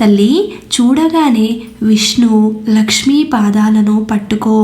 తల్లి చూడగానే విష్ణు లక్ష్మీ పాదాలను పట్టుకో.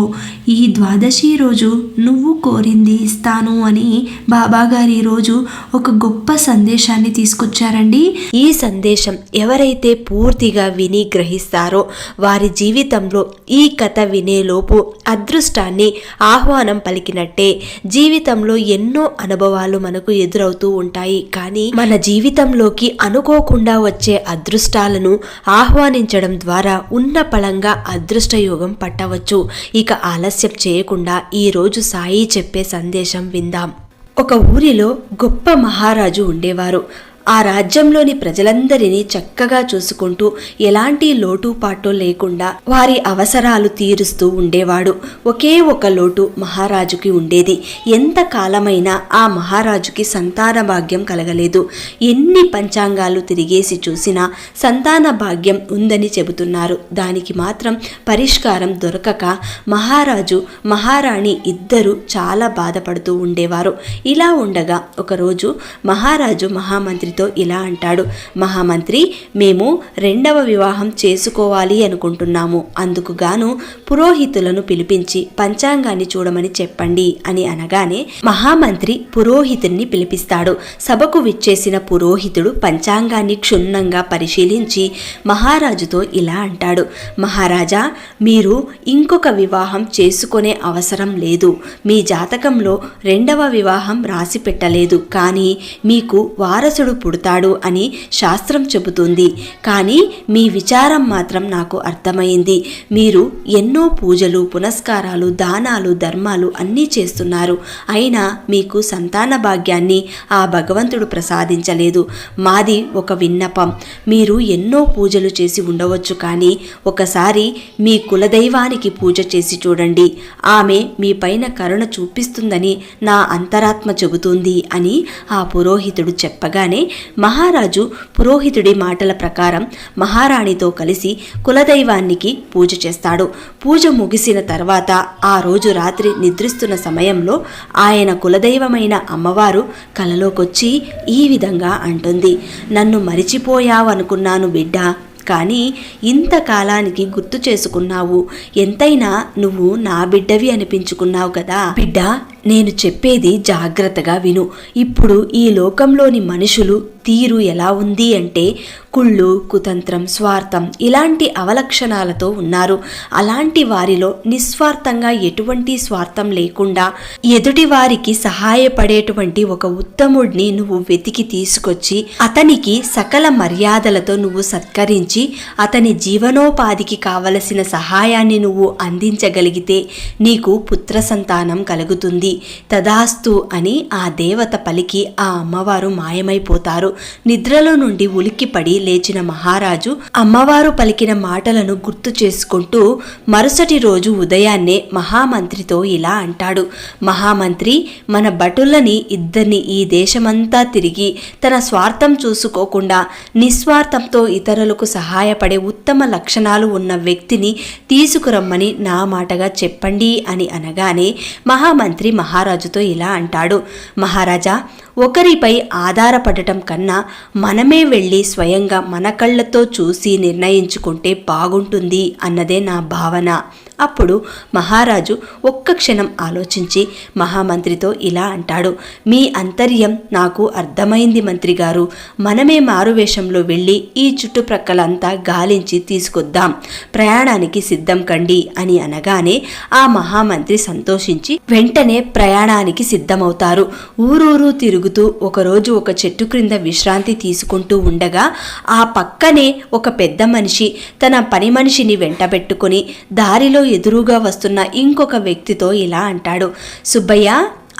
ఈ ద్వాదశి రోజు నువ్వు కోరింది ఇస్తాను అని బాబాగారి రోజు ఒక గొప్ప సందేశాన్ని తీసుకొచ్చారండి. ఈ సందేశం ఎవరైతే పూర్తిగా విని గ్రహిస్తారో వారి జీవితంలో ఈ కథ వినేలోపు అదృష్టాన్ని ఆహ్వానం పలికినట్టే జీవితంలో ఎన్నో అనుభవాలు మనకు ఎదురవుతూ ఉంటాయి. కానీ మన జీవితంలోకి అనుకోకుండా వచ్చే అదృష్టాలను ఆహ్వానించడం ద్వారా ఉన్న పళంగా అదృష్టయోగం పట్టవచ్చు. ఇక ఆలస్యం చేయకుండా ఈరోజు సాయి చెప్పే సందేశం విందాం. ఒక ఊరిలో గొప్ప మహారాజు ఉండేవారు. ఆ రాజ్యంలోని ప్రజలందరినీ చక్కగా చూసుకుంటూ ఎలాంటి లోటుపాటు లేకుండా వారి అవసరాలు తీరుస్తూ ఉండేవాడు. ఒకే ఒక లోటు మహారాజుకి ఉండేది. ఎంత కాలమైనా ఆ మహారాజుకి సంతాన భాగ్యం కలగలేదు. ఎన్ని పంచాంగాలు తిరిగేసి చూసినా సంతాన భాగ్యం ఉందని చెబుతున్నారు. దానికి మాత్రం పరిష్కారం దొరకక మహారాజు మహారాణి ఇద్దరు చాలా బాధపడుతూ ఉండేవారు. ఇలా ఉండగా ఒకరోజు మహారాజు మహామంత్రి మహామంత్రితో ఇలా అంటాడు. మహామంత్రి మేము రెండవ వివాహం చేసుకోవాలి అనుకుంటున్నాము. అందుకు గాను పురోహితులను పిలిపించి పంచాంగాన్ని చూడమని చెప్పండి అని అనగానే మహామంత్రి పురోహితుడిని పిలిపిస్తాడు. సభకు విచ్చేసిన పురోహితుడు పంచాంగాన్ని క్షుణ్ణంగా పరిశీలించి మహారాజుతో ఇలా అంటాడు. మహారాజా మీరు ఇంకొక వివాహం చేసుకునే అవసరం లేదు. మీ జాతకంలో రెండవ వివాహం రాసి పెట్టలేదు. కానీ మీకు వారసుడు పుడతాడు అని శాస్త్రం చెబుతుంది. కానీ మీ విచారం మాత్రం నాకు అర్థమైంది. మీరు ఎన్నో పూజలు పునస్కారాలు దానాలు ధర్మాలు అన్నీ చేస్తున్నారు. అయినా మీకు సంతాన భాగ్యాన్ని ఆ భగవంతుడు ప్రసాదించలేదు. మాది ఒక విన్నపం. మీరు ఎన్నో పూజలు చేసి ఉండవచ్చు కానీ ఒకసారి మీ కులదైవానికి పూజ చేసి చూడండి. ఆమె మీ పైన కరుణ చూపిస్తుందని నా అంతరాత్మ చెబుతుంది అని ఆ పురోహితుడు చెప్పగానే మహారాజు పురోహితుడి మాటల ప్రకారం మహారాణితో కలిసి కులదైవానికి పూజ చేస్తాడు. పూజ ముగిసిన తర్వాత ఆ రోజు రాత్రి నిద్రిస్తున్న సమయంలో ఆయన కులదైవమైన అమ్మవారు కలలోకొచ్చి ఈ విధంగా అంటుంది. నన్ను మరిచిపోయావనుకున్నాను బిడ్డ కానీ ఇంతకాలానికి గుర్తు చేసుకున్నావు. ఎంతైనా నువ్వు నా బిడ్డవి అనిపించుకున్నావు కదా. బిడ్డ నేను చెప్పేది జాగ్రత్తగా విను. ఇప్పుడు ఈ లోకంలోని మనుషులు తీరు ఎలా ఉంది అంటే కుళ్ళు కుతంత్రం స్వార్థం ఇలాంటి అవలక్షణాలతో ఉన్నారు. అలాంటి వారిలో నిస్వార్థంగా ఎటువంటి స్వార్థం లేకుండా ఎదుటి వారికి సహాయపడేటువంటి ఒక ఉత్తముడిని నువ్వు వెతికి తీసుకొచ్చి అతనికి సకల మర్యాదలతో నువ్వు సత్కరించి అతని జీవనోపాధికి కావలసిన సహాయాన్ని నువ్వు అందించగలిగితే నీకు పుత్ర సంతానం కలుగుతుంది. తదాస్తు అని ఆ దేవత పలికి ఆ అమ్మవారు మాయమైపోతారు. నిద్రలో నుండి ఉలిక్కిపడి లేచిన మహారాజు అమ్మవారు పలికిన మాటలను గుర్తు చేసుకుంటూ మరుసటి రోజు ఉదయాన్నే మహామంత్రితో ఇలా అంటాడు. మహామంత్రి మన భటులని ఇద్దరిని ఈ దేశమంతా తిరిగి తన స్వార్థం చూసుకోకుండా నిస్వార్థంతో ఇతరులకు సహాయపడే ఉత్తమ లక్షణాలు ఉన్న వ్యక్తిని తీసుకురమ్మని నా మాటగా చెప్పండి అని అనగానే మహామంత్రి మహారాజుతో ఇలా అంటాడు. మహారాజా ఒకరిపై ఆధారపడటం కన్నా మనమే వెళ్ళి స్వయంగా మన కళ్ళతో చూసి నిర్ణయించుకుంటే బాగుంటుంది అన్నదే నా భావన. అప్పుడు మహారాజు ఒక్క క్షణం ఆలోచించి మహామంత్రితో ఇలా అంటాడు మీ అంతర్యం నాకు అర్థమైంది మంత్రి గారు. మనమే మారువేషంలో వెళ్ళి ఈ చుట్టుప్రక్కలంతా గాలించి తీసుకొద్దాం. ప్రయాణానికి సిద్ధం కండి అని అనగానే ఆ మహామంత్రి సంతోషించి వెంటనే ప్రయాణానికి సిద్ధమవుతారు. ఊరూరు తిరుగు తిరుగుతూ ఒకరోజు ఒక చెట్టు క్రింద విశ్రాంతి తీసుకుంటూ ఉండగా ఆ పక్కనే ఒక పెద్ద మనిషి తన పని మనిషిని వెంటబెట్టుకుని దారిలో ఎదురుగా వస్తున్న ఇంకొక వ్యక్తితో ఇలా అంటాడు. సుబ్బయ్య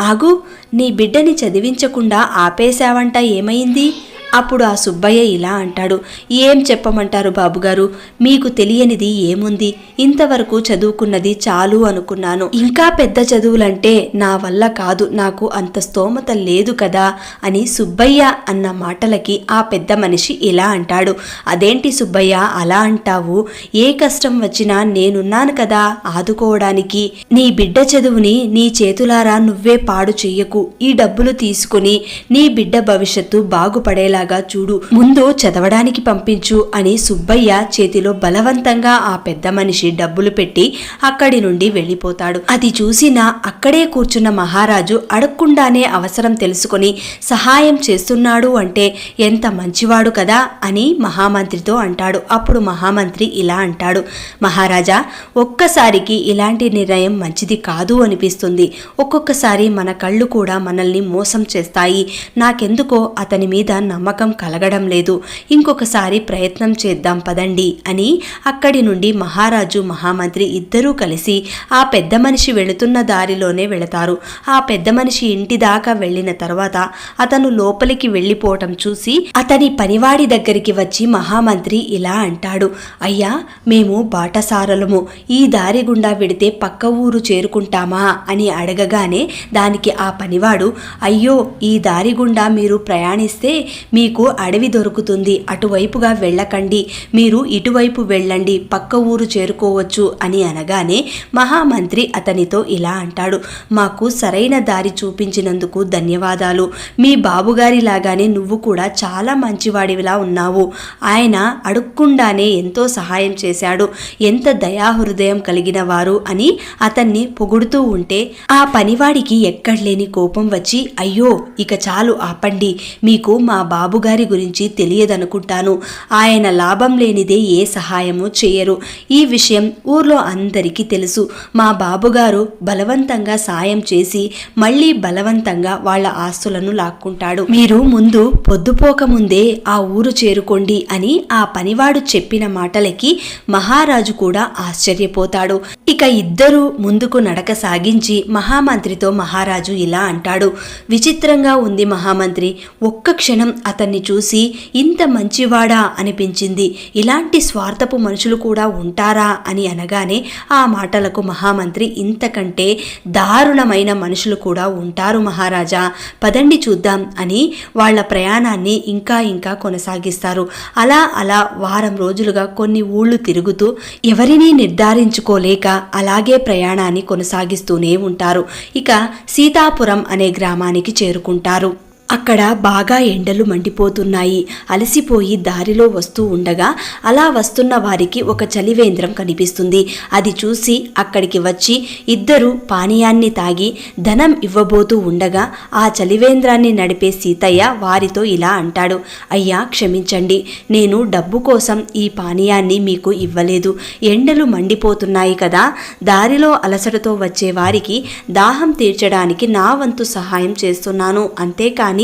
ఆగు నీ బిడ్డని చదివించకుండా ఆపేశావంట ఏమైంది? అప్పుడు ఆ సుబ్బయ్య ఇలా అంటాడు ఏం చెప్పమంటారు బాబుగారు? మీకు తెలియనిది ఏముంది? ఇంతవరకు చదువుకున్నది చాలు అనుకున్నాను. ఇంకా పెద్ద చదువులంటే నా వల్ల కాదు నాకు అంత స్తోమత లేదు కదా అని సుబ్బయ్య అన్న మాటలకి ఆ పెద్ద మనిషి ఇలా అంటాడు అదేంటి సుబ్బయ్య అలా అంటావు? ఏ కష్టం వచ్చినా నేనున్నాను కదా ఆదుకోవడానికి. నీ బిడ్డ చదువుని నీ చేతులారా నువ్వే పాడు చెయ్యకు. ఈ డబ్బులు తీసుకుని నీ బిడ్డ భవిష్యత్తు బాగుపడేలా బాగుపడేలాగా చూడు ముందు చదవడానికి పంపించు అని సుబ్బయ్య చేతిలో బలవంతంగా ఆ పెద్ద మనిషి డబ్బులు పెట్టి అక్కడి నుండి వెళ్ళిపోతాడు. అది చూసిన అక్కడే కూర్చున్న మహారాజు అడగకుండానే అవసరం తెలుసుకొని సహాయం చేస్తున్నాడు అంటే ఎంత మంచివాడు కదా అని మహామంత్రితో అంటాడు. అప్పుడు మహామంత్రి ఇలా అంటాడు. మహారాజా ఒక్కసారికి ఇలాంటి నిర్ణయం మంచిది కాదు అనిపిస్తుంది. ఒక్కొక్కసారి మన కళ్ళు కూడా మనల్ని మోసం చేస్తాయి. నాకెందుకో అతని మీద నమ్మకం నమ్మకం కలగడం లేదు. ఇంకొకసారి ప్రయత్నం చేద్దాం పదండి అని అక్కడి నుండి మహారాజు మహామంత్రి ఇద్దరూ కలిసి ఆ పెద్ద మనిషి వెళుతున్న దారిలోనే వెళతారు. ఆ పెద్ద మనిషి ఇంటి దాకా వెళ్ళిన తర్వాత అతను లోపలికి వెళ్ళిపోవటం చూసి అతని పనివాడి దగ్గరికి వచ్చి మహామంత్రి ఇలా అంటాడు అయ్యా మేము బాటసారలము. ఈ దారి గుండా వెడితే పక్క ఊరు చేరుకుంటామా? అని అడగగానే దానికి ఆ పనివాడు అయ్యో ఈ దారి గుండా మీరు ప్రయాణిస్తే మీకు అడవి దొరుకుతుంది. అటువైపుగా వెళ్ళకండి. మీరు ఇటువైపు వెళ్ళండి. పక్క ఊరు చేరుకోవచ్చు అని అనగానే మహామంత్రి అతనితో ఇలా అంటాడు. మాకు సరైన దారి చూపించినందుకు ధన్యవాదాలు. మీ బాబుగారి లాగానే నువ్వు కూడా చాలా మంచివాడివిలా ఉన్నావు. ఆయన అడుక్కుండానే ఎంతో సహాయం చేశాడు. ఎంత దయాహృదయం కలిగిన వారు అని అతన్ని పొగుడుతూ ఉంటే ఆ పనివాడికి ఎక్కడలేని కోపం వచ్చి అయ్యో ఇక చాలు ఆపండి. మీకు మా బాబు బాబుగారి గురించి తెలియదనుకుంటాను. ఆయన లాభం లేనిదే ఏ సహాయము చేయరు. ఈ విషయం ఊర్లో అందరికీ తెలుసు. మా బాబుగారు బలవంతంగా సాయం చేసి మళ్ళీ బలవంతంగా వాళ్ళ ఆస్తులను లాక్కుంటాడు. మీరు ముందు పొద్దుపోకముందే ఆ ఊరు చేరుకోండి అని ఆ పనివాడు చెప్పిన మాటలకి మహారాజు కూడా ఆశ్చర్యపోతాడు. ఇక ఇద్దరూ ముందుకు నడక సాగించి మహామంత్రితో మహారాజు ఇలా అంటాడు. విచిత్రంగా ఉంది మహామంత్రి ఒక్క క్షణం అతన్ని చూసి ఇంత మంచివాడా? అనిపించింది. ఇలాంటి స్వార్థపు మనుషులు కూడా ఉంటారా? అని అనగానే ఆ మాటలకు మహామంత్రి ఇంతకంటే దారుణమైన మనుషులు కూడా ఉంటారు మహారాజా. పదండి చూద్దాం అని వాళ్ళ ప్రయాణాన్ని ఇంకా ఇంకా కొనసాగిస్తారు. అలా అలా వారం రోజులుగా కొన్ని ఊళ్ళు తిరుగుతూ ఎవరినీ నిర్ధారించుకోలేక అలాగే ప్రయాణాన్ని కొనసాగిస్తూనే ఉంటారు. ఇక సీతాపురం అనే గ్రామానికి చేరుకుంటారు. అక్కడ బాగా ఎండలు మండిపోతున్నాయి. అలసిపోయి దారిలో వస్తూ ఉండగా అలా వస్తున్న వారికి ఒక చలివేంద్రం కనిపిస్తుంది. అది చూసి అక్కడికి వచ్చి ఇద్దరు పానీయాన్ని తాగి ధనం ఇవ్వబోతూ ఉండగా ఆ చలివేంద్రాన్ని నడిపే సీతయ్య వారితో ఇలా అంటాడు. అయ్యా క్షమించండి. నేను డబ్బు కోసం ఈ పానీయాన్ని మీకు ఇవ్వలేదు. ఎండలు మండిపోతున్నాయి కదా. దారిలో అలసటతో వచ్చే వారికి దాహం తీర్చడానికి నా వంతు సహాయం చేస్తున్నాను. అంతేకాని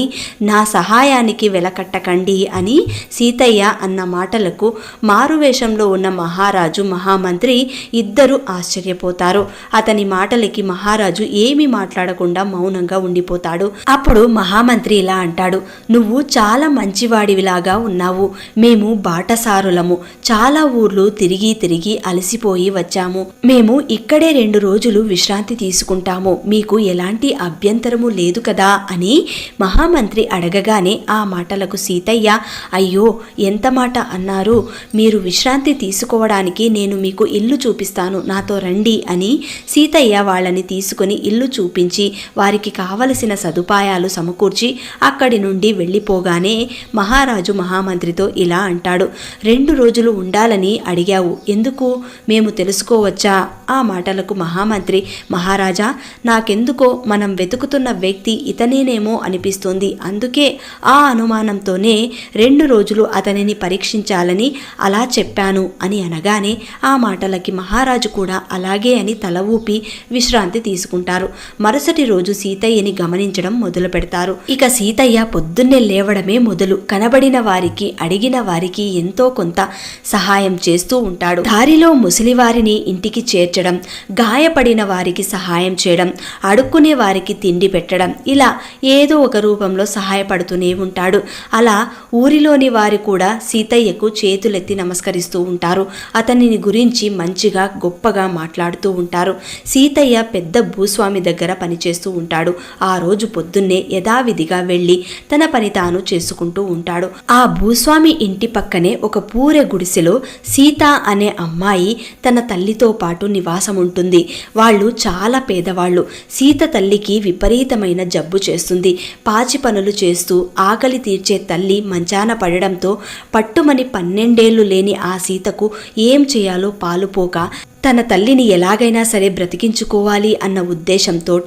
నా సహాయానికి వెలకట్టకండి అని సీతయ్య అన్న మాటలకు మారువేషంలో ఉన్న మహారాజు మహామంత్రి ఇద్దరు ఆశ్చర్యపోతారు. అతని మాటలకి మహారాజు ఏమీ మాట్లాడకుండా మౌనంగా ఉండిపోతాడు. అప్పుడు మహామంత్రి ఇలా అంటాడు నువ్వు చాలా మంచివాడివిలాగా ఉన్నావు. మేము బాటసారులము. చాలా ఊర్లు తిరిగి తిరిగి అలసిపోయి వచ్చాము. మేము ఇక్కడే రెండు రోజులు విశ్రాంతి తీసుకుంటాము. మీకు ఎలాంటి అభ్యంతరము లేదు కదా అని మహామంత్రి అడగగానే ఆ మాటలకు సీతయ్య అయ్యో ఎంత మాట అన్నారు? మీరు విశ్రాంతి తీసుకోవడానికి నేను మీకు ఇల్లు చూపిస్తాను నాతో రండి అని సీతయ్య వాళ్ళని తీసుకుని ఇల్లు చూపించి వారికి కావలసిన సదుపాయాలు సమకూర్చి అక్కడి నుండి వెళ్ళిపోగానే మహారాజు మహామంత్రితో ఇలా అంటాడు రెండు రోజులు ఉండాలని అడిగావు ఎందుకు? మేము తెలుసుకోవచ్చా? ఆ మాటలకు మహామంత్రి మహారాజా నాకెందుకో మనం వెతుకుతున్న వ్యక్తి ఇతనేనేమో అనిపిస్తుంది. అందుకే ఆ అనుమానంతోనే రెండు రోజులు అతనిని పరీక్షించాలని అలా చెప్పాను అని అనగానే ఆ మాటలకి మహారాజు కూడా అలాగే అని తల ఊపి విశ్రాంతి తీసుకుంటారు. మరుసటి రోజు సీతయ్యని గమనించడం మొదలు పెడతారు. ఇక సీతయ్య పొద్దున్నే లేవడమే మొదలు. కనబడిన వారికి అడిగిన వారికి ఎంతో కొంత సహాయం చేస్తూ ఉంటాడు. దారిలో ముసలివారిని ఇంటికి చేర్చడం గాయపడిన వారికి సహాయం చేయడం అడుక్కునే వారికి తిండి పెట్టడం ఇలా ఏదో ఒక రూప రూపంలో సహాయపడుతూనే ఉంటాడు. అలా ఊరిలోని వారు కూడా సీతయ్యకు చేతులెత్తి నమస్కరిస్తూ ఉంటారు. అతనిని గురించి మంచిగా గొప్పగా మాట్లాడుతూ ఉంటారు. సీతయ్య పెద్ద భూస్వామి దగ్గర పనిచేస్తూ ఉంటాడు. ఆ రోజు పొద్దున్నే యథావిధిగా వెళ్ళి తన పని తాను చేసుకుంటూ ఉంటాడు. ఆ భూస్వామి ఇంటి పక్కనే ఒక పూరె గుడిసెలో సీత అనే అమ్మాయి తన తల్లితో పాటు నివాసం ఉంటుంది. వాళ్ళు చాలా పేదవాళ్ళు. సీత తల్లికి విపరీతమైన జబ్బు చేస్తుంది. పాచి పనులు చేస్తూ ఆకలి తీర్చే తల్లి మంచాన పడడంతో పట్టుమని పన్నెండేళ్ళు లేని ఆ సీతకు ఏం చేయాలో పాలుపోక తన తల్లిని ఎలాగైనా సరే బ్రతికించుకోవాలి అన్న ఉద్దేశంతో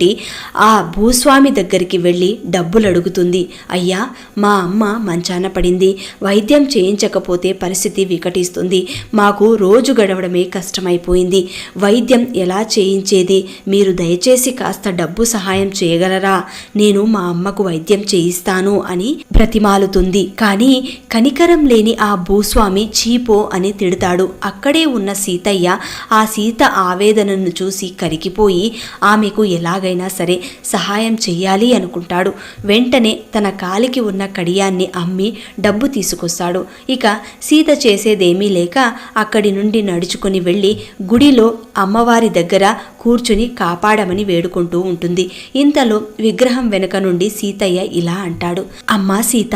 ఆ భూస్వామి దగ్గరికి వెళ్ళి డబ్బులు అడుగుతుంది అయ్యా మా అమ్మ మంచాన పడింది. వైద్యం చేయించకపోతే పరిస్థితి వికటిస్తుంది. మాకు రోజు గడవడమే కష్టమైపోయింది. వైద్యం ఎలా చేయించేది? మీరు దయచేసి కాస్త డబ్బు సహాయం చేయగలరా? నేను మా అమ్మకు వైద్యం చేయిస్తాను అని బ్రతిమాలుతుంది. కానీ కనికరం లేని ఆ భూస్వామి చీపో అని తిడతాడు. అక్కడే ఉన్న సీతయ్య ఆ సీత ఆవేదనను చూసి కరిగిపోయి ఆమెకు ఎలాగైనా సరే సహాయం చెయ్యాలి అనుకుంటాడు. వెంటనే తన కాలికి ఉన్న కడియాన్ని అమ్మి డబ్బు తీసుకొస్తాడు. ఇక సీత చేసేదేమీ లేక అక్కడి నుండి నడుచుకుని వెళ్ళి గుడిలో అమ్మవారి దగ్గర కూర్చుని కాపాడమని వేడుకుంటూ ఉంటుంది. ఇంతలో విగ్రహం వెనుక నుండి సీతయ్య ఇలా అంటాడు. అమ్మా సీత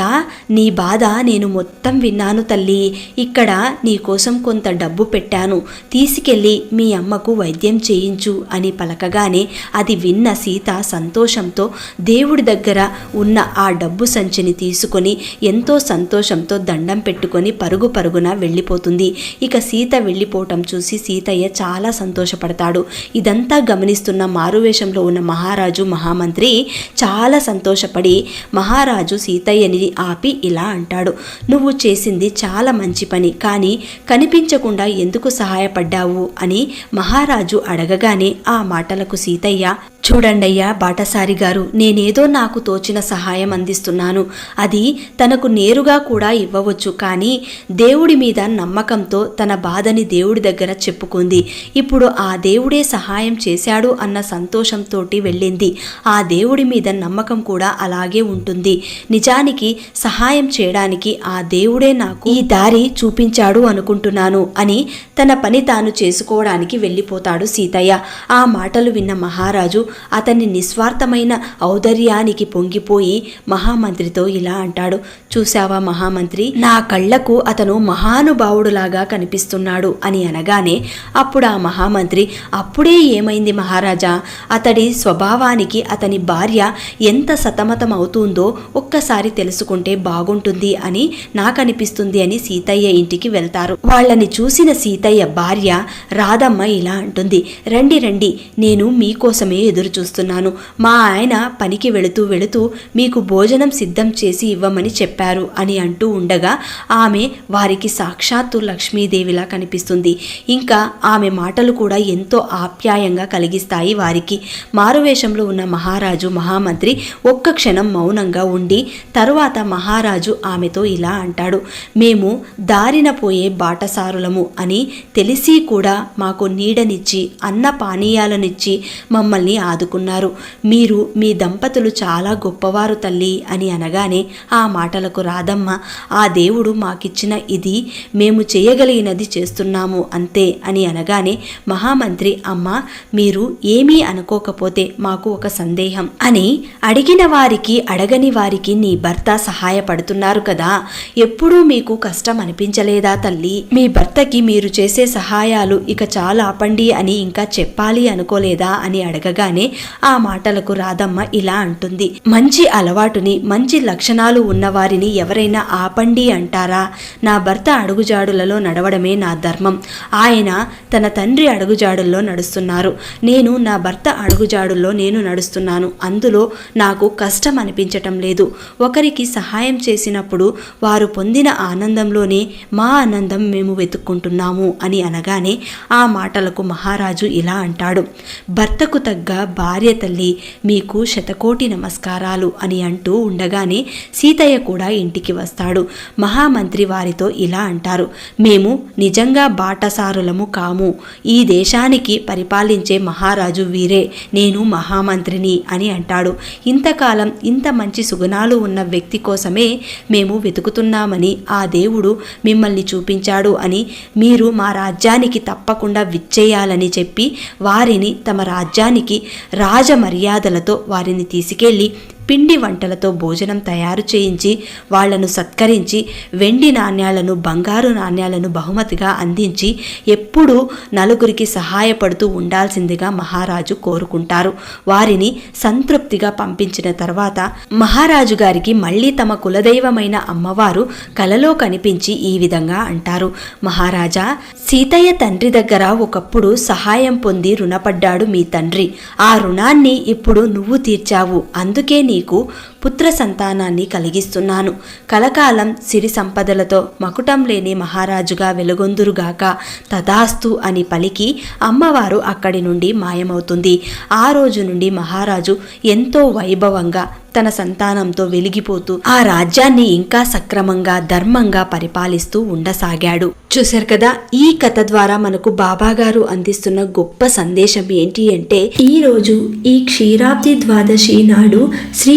నీ బాధ నేను మొత్తం విన్నాను తల్లి. ఇక్కడ నీ కోసం కొంత డబ్బు పెట్టాను. తీసుకెళ్ళి మీ అమ్మకు వైద్యం చేయించు అని పలకగానే అది విన్న సీత సంతోషంతో దేవుడి దగ్గర ఉన్న ఆ డబ్బు సంచిని తీసుకొని ఎంతో సంతోషంతో దండం పెట్టుకొని పరుగు పరుగున వెళ్ళిపోతుంది. ఇక సీత వెళ్ళిపోవటం చూసి సీతయ్య చాలా సంతోషపడతాడు. ఇదంతా గమనిస్తున్న మారువేషంలో ఉన్న మహారాజు మహామంత్రి చాలా సంతోషపడి మహారాజు సీతయ్యని ఆపి ఇలా అంటాడు. నువ్వు చేసింది చాలా మంచి పని కానీ కనిపించకుండా ఎందుకు సహాయపడ్డావు? అని మహారాజు అడగగానే ఆ మాటలకు సీతయ్య చూడండయ్యా బాటసారి గారు నేనేదో నాకు తోచిన సహాయం అందిస్తున్నాను. అది తనకు నేరుగా కూడా ఇవ్వవచ్చు కానీ దేవుడి మీద నమ్మకంతో తన బాధని దేవుడి దగ్గర చెప్పుకుంది. ఇప్పుడు ఆ దేవుడే సహాయం చేశాడు అన్న సంతోషంతో వెళ్ళింది. ఆ దేవుడి మీద నమ్మకం కూడా అలాగే ఉంటుంది. నిజానికి సహాయం చేయడానికి ఆ దేవుడే నాకు ఈ దారి చూపించాడు అనుకుంటున్నాను అని తన పని తాను చేసుకోవడానికి వెళ్ళిపోతాడు సీతయ్య. ఆ మాటలు విన్న మహారాజు అతని నిస్వార్థమైన ఔదర్యానికి పొంగిపోయి మహామంత్రితో ఇలా అంటాడు. చూశావా మహామంత్రి? నా కళ్ళకు అతను మహానుభావుడులాగా కనిపిస్తున్నాడు అని అనగానే అప్పుడు ఆ మహామంత్రి అప్పుడే ఏమైంది మహారాజా? అతడి స్వభావానికి అతని భార్య ఎంత సతమతం అవుతుందో ఒక్కసారి తెలుసుకుంటే బాగుంటుంది అని నాకనిపిస్తుంది అని సీతయ్య ఇంటికి వెళ్తారు. వాళ్ళని చూసిన సీతయ్య భార్య రాధమ్మ ఇలా అంటుంది. రండి రండి. నేను మీకోసమే ఎదురు చూస్తున్నాను. మా ఆయన పనికి వెళుతూ వెళుతూ మీకు భోజనం సిద్ధం చేసి ఇవ్వమని చెప్పారు అని అంటూ ఉండగా ఆమె వారికి సాక్షాత్తు లక్ష్మీదేవిలా కనిపిస్తుంది. ఇంకా ఆమె మాటలు కూడా ఎంతో ఆప్యాయంగా కలిగిస్తాయి వారికి. మారువేషంలో ఉన్న మహారాజు మహామంత్రి ఒక్క క్షణం మౌనంగా ఉండి తరువాత మహారాజు ఆమెతో ఇలా అంటాడు. మేము దారిన పోయే బాటసారులము అని తెలిసి కూడా మాకు నీడనిచ్చి అన్న పానీయాలనిచ్చి మమ్మల్ని ఆదుకున్నారు. మీరు మీ దంపతులు చాలా గొప్పవారు తల్లి అని అనగానే ఆ మాటలకు రాధమ్మ ఆ దేవుడు మాకిచ్చిన ఇది మేము చేయగలిగినది చేస్తున్నాము అంతే అని అనగానే మహామంత్రి అమ్మ మీరు ఏమీ అనుకోకపోతే మాకు ఒక సందేహం అని అడిగిన వారికి అడగని వారికి నీ భర్త సహాయపడుతున్నారు కదా. ఎప్పుడూ మీకు కష్టం అనిపించలేదా తల్లి? మీ భర్తకి మీరు చేసే సహాయాలు ఇక చాలా ఆపండి అని ఇంకా చెప్పాలి అనుకోలేదా అని అడగగానే ఆ మాటలకు రాధమ్మ ఇలా అంటుంది. మంచి అలవాటుని మంచి లక్షణాలు ఉన్నవారిని ఎవరైనా ఆపండి అంటారా? నా భర్త అడుగుజాడులలో నడవడమే నా ధర్మం. ఆయన తన తండ్రి అడుగుజాడుల్లో నడుస్తున్నారు. నేను నా భర్త అడుగుజాడుల్లో నేను నడుస్తున్నాను. అందులో నాకు కష్టం అనిపించటం లేదు. ఒకరికి సహాయం చేసినప్పుడు వారు పొందిన ఆనందంలోనే మా ఆనందం మేము వెతుక్కుంటున్నాము అని అనగానే ఆ మాటలకు మహారాజు ఇలా అంటాడు. భర్తకు తగ్గ భార్య తల్లి మీకు శతకోటి నమస్కారాలు అని అంటూ ఉండగానే సీతయ్య కూడా ఇంటికి వస్తాడు. మహామంత్రి వారితో ఇలా అంటారు. మేము నిజంగా బాటసారులము కాము. ఈ దేశానికి పరిపాలించే మహారాజు వీరే. నేను మహామంత్రిని అని అంటాడు. ఇంతకాలం ఇంత మంచి సుగుణాలు ఉన్న వ్యక్తి కోసమే మేము వెతుకుతున్నామని ఆ దేవుడు మిమ్మల్ని చూపించాడు అని మీరు మా రాజ్యానికి తప్పకుండా విచ్చేయాలని చెప్పి వారిని తమ రాజ్యానికి రాజ మర్యాదలతో వారిని తీసుకెళ్ళి పిండి వంటలతో భోజనం తయారు చేయించి వాళ్ళను సత్కరించి వెండి నాణ్యాలను బంగారు నాణ్యాలను బహుమతిగా అందించి ఎప్పుడూ నలుగురికి సహాయపడుతూ ఉండాల్సిందిగా మహారాజు కోరుకుంటారు. వారిని సంతృప్తిగా పంపించిన తర్వాత మహారాజు గారికి మళ్ళీ తమ కులదైవమైన అమ్మవారు కలలో కనిపించి ఈ విధంగా అంటారు. మహారాజా సీతయ్య తండ్రి దగ్గర ఒకప్పుడు సహాయం పొంది రుణపడ్డాడు మీ తండ్రి. ఆ రుణాన్ని ఇప్పుడు నువ్వు తీర్చావు. అందుకే నీ నీకు పుత్ర సంతానాన్ని కలిగిస్తున్నాను. కలకాలం సిరి సంపదలతో మకుటం లేని మహారాజుగా వెలుగొందురుగాక. తదాస్తు అని పలికి అమ్మవారు అక్కడి నుండి మాయమవుతుంది. ఆ రోజు నుండి మహారాజు ఎంతో వైభవంగా తన సంతానంతో వెలిగిపోతూ ఆ రాజ్యాన్ని ఇంకా సక్రమంగా ధర్మంగా పరిపాలిస్తూ ఉండసాగాడు. చూశారు కదా ఈ కథ ద్వారా మనకు బాబాగారు అందిస్తున్న గొప్ప సందేశం ఏంటి అంటే ఈ రోజు ఈ క్షీరాబ్ది ద్వాదశి నాడు శ్రీ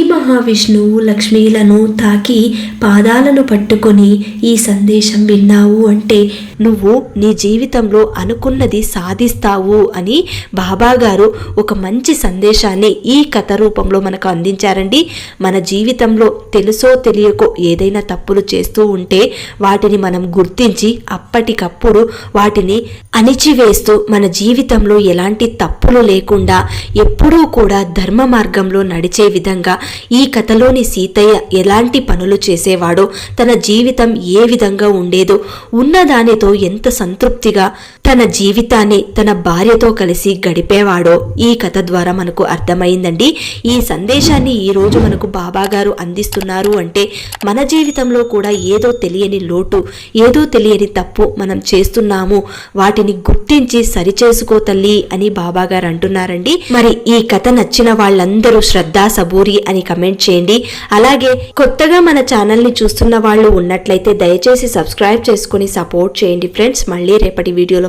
విష్ణువు లక్ష్మీలను తాకి పాదాలను పట్టుకొని ఈ సందేశం విన్నావు అంటే నువ్వు నీ జీవితంలో అనుకున్నది సాధిస్తావు అని బాబాగారు ఒక మంచి సందేశాన్ని ఈ కథ రూపంలో మనకు అందించారండి. మన జీవితంలో తెలుసో తెలియకో ఏదైనా తప్పులు చేస్తూ ఉంటే వాటిని మనం గుర్తించి అప్పటికప్పుడు వాటిని అణిచివేస్తూ మన జీవితంలో ఎలాంటి తప్పులు లేకుండా ఎప్పుడూ కూడా ధర్మ మార్గంలో నడిచే విధంగా ఈ కథ కథలోని సీతయ్య ఎలాంటి పనులు చేసేవాడో తన జీవితం ఏ విధంగా ఉండేదో ఉన్నదానితో ఎంత సంతృప్తిగా తన జీవితాన్ని తన భార్యతో కలిసి గడిపేవాడో ఈ కథ ద్వారా మనకు అర్థమైందండి. ఈ సందేశాన్ని ఈ రోజు మనకు బాబా గారు అందిస్తున్నారు అంటే మన జీవితంలో కూడా ఏదో తెలియని లోటు ఏదో తెలియని తప్పు మనం చేస్తున్నాము. వాటిని గుర్తించి సరిచేసుకో తల్లి అని బాబా గారు అంటున్నారండి. మరి ఈ కథ నచ్చిన వాళ్ళందరూ శ్రద్ధ సబూరి అని కమెంట్ చేయండి. అలాగే కొత్తగా మన ఛానల్ని చూస్తున్న వాళ్ళు ఉన్నట్లయితే దయచేసి సబ్స్క్రైబ్ చేసుకుని సపోర్ట్ చేయండి ఫ్రెండ్స్. మళ్ళీ రేపటి వీడియోలో